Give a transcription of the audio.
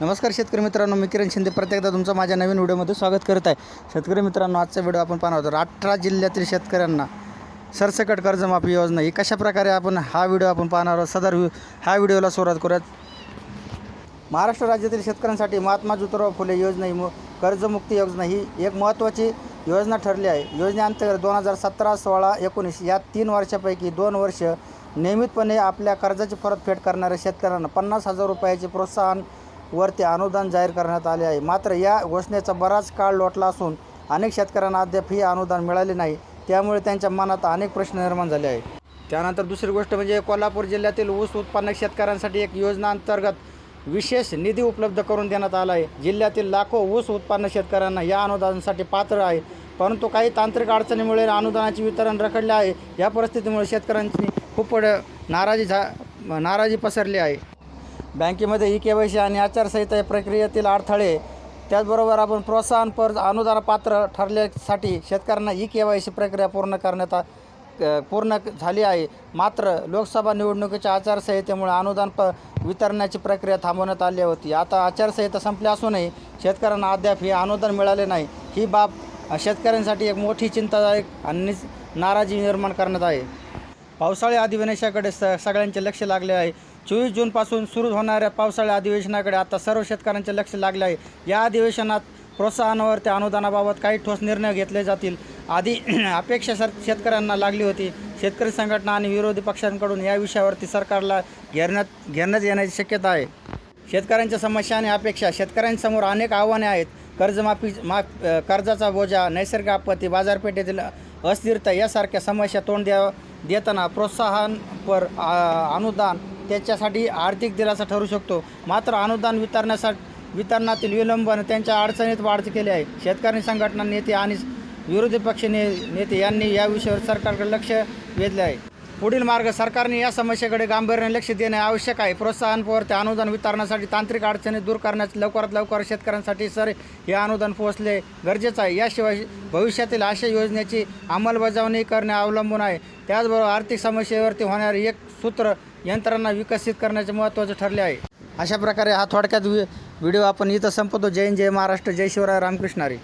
नमस्कार शेतकरी मित्रांनो मी किरण शिंदे. प्रत्येकदा तुमचं माझ्या नवीन व्हिडिओमध्ये स्वागत करत आहे. शेतकरी मित्रांनो आजचा व्हिडिओ आपण पाहणार आहोत. अठरा जिल्ह्यातील शेतकऱ्यांना सरसकट कर्जमाफी योजना. ही कशा प्रकारे आपण हा व्हिडिओ आपण पाहणार आहोत? सदर हा व्हिडिओला सुरुवात करूयात. महाराष्ट्र राज्यातील शेतकऱ्यांसाठी महात्मा ज्योतिराव फुले योजना ही मु कर्जमुक्ती योजना ही एक महत्त्वाची योजना ठरली आहे. योजनेअंतर्गत दोन हजार सतरा सोळा एकोणीस या तीन वर्षापैकी दोन वर्ष नियमितपणे आपल्या कर्जाची परतफेड करणाऱ्या शेतकऱ्यांना पन्नास हजार रुपयाचे प्रोत्साहन वरती अनुदान जाहीर करण्यात आले आहे. मात्र या घोषणेचा बराच काळ लोटला असून अनेक शेतकऱ्यांना अद्याप हे अनुदान मिळाले नाही. त्यामुळे त्यांच्या मनात अनेक प्रश्न निर्माण झाले आहे त्यानंतर दुसरी गोष्ट म्हणजे कोल्हापूर जिल्ह्यातील ऊस उत्पादक शेतकऱ्यांसाठी एक योजना अंतर्गत विशेष निधी उपलब्ध करून देण्यात आला आहे. जिल्ह्यातील लाखो ऊस उत्पन्न शेतकऱ्यांना या अनुदानासाठी पात्र आहे. परंतु काही तांत्रिक अडचणीमुळे अनुदानाचे वितरण रखडले आहे. या परिस्थितीमुळे शेतकऱ्यांची खूप नाराजी झा नाराजी पसरली आहे. बँकेमध्ये ई के वाय सी आणि आचारसंहिता या प्रक्रियेतील अडथळे त्याचबरोबर आपण प्रोत्साहनपर अनुदान पात्र ठरल्यासाठी शेतकऱ्यांना ई के वाय सी प्रक्रिया पूर्ण करण्यात पूर्ण झाली आहे. मात्र लोकसभा निवडणुकीच्या आचारसंहितेमुळे अनुदान प वितरणाची प्रक्रिया थांबवण्यात आली होती. आता आचारसंहिता संपली असूनही शेतकऱ्यांना अद्याप हे अनुदान मिळाले नाही. ही बाब शेतकऱ्यांसाठी एक मोठी चिंतादायक आणि नाराजी निर्माण करण्यात आहे पावसाळी अधिवेशनाकडे स सगळ्यांचे लक्ष लागले आहे. चोवीस जूनपासून सुरू होणाऱ्या पावसाळी अधिवेशनाकडे आता सर्व शेतकऱ्यांचे लक्ष लागले आहे. या अधिवेशनात प्रोत्साहनावर त्या अनुदानाबाबत काही ठोस निर्णय घेतले जातील. आधी अपेक्षा सर शेतकऱ्यांना लागली होती. शेतकरी संघटना आणि विरोधी पक्षांकडून या विषयावरती सरकारला घेरण्यात घेण्यात येण्याची शक्यता आहे. शेतकऱ्यांच्या समस्या आणि अपेक्षा शेतकऱ्यांसमोर अनेक आव्हाने आहेत. कर्जमाफी माफ कर्जाचा बोजा नैसर्गिक आपत्ती बाजारपेठेतील अस्थिरता यासारख्या समस्या तोंड द्या देताना प्रोत्साहनपर आ, अनुदान त्याच्यासाठी आर्थिक दिलासा ठरू शकतो. मात्र अनुदान वितरणासाठी वितरणातील विलंबन त्यांच्या अडचणीत वाढ केली आहे. शेतकरी संघटना नेते आणि विरोधी पक्ष ने नेते यांनी या विषयावर सरकारकडे लक्ष वेधले आहे. पुढील मार्ग सरकारने या समस्येकडे गांभीर्याने लक्ष देणे आवश्यक आहे. प्रोत्साहनपर ते अनुदान वितरणासाठी तांत्रिक अडचणी दूर करण्यास लवकरात लवकर शेतकऱ्यांसाठी सर हे अनुदान पोहोचले गरजेचं आहे. याशिवाय भविष्यातील अशा योजनेची अंमलबजावणी करणे अवलंबून आहे. त्याचबरोबर आर्थिक समस्येवरती होणारे एक सूत्र यंत्रणा विकसित करण्याचे महत्त्वाचे ठरले आहे. अशा प्रकारे हा थोडक्यात व्हिडिओ आपण इथं संपवतो. जय जय महाराष्ट्र जय शिवराय रामकृष्णारी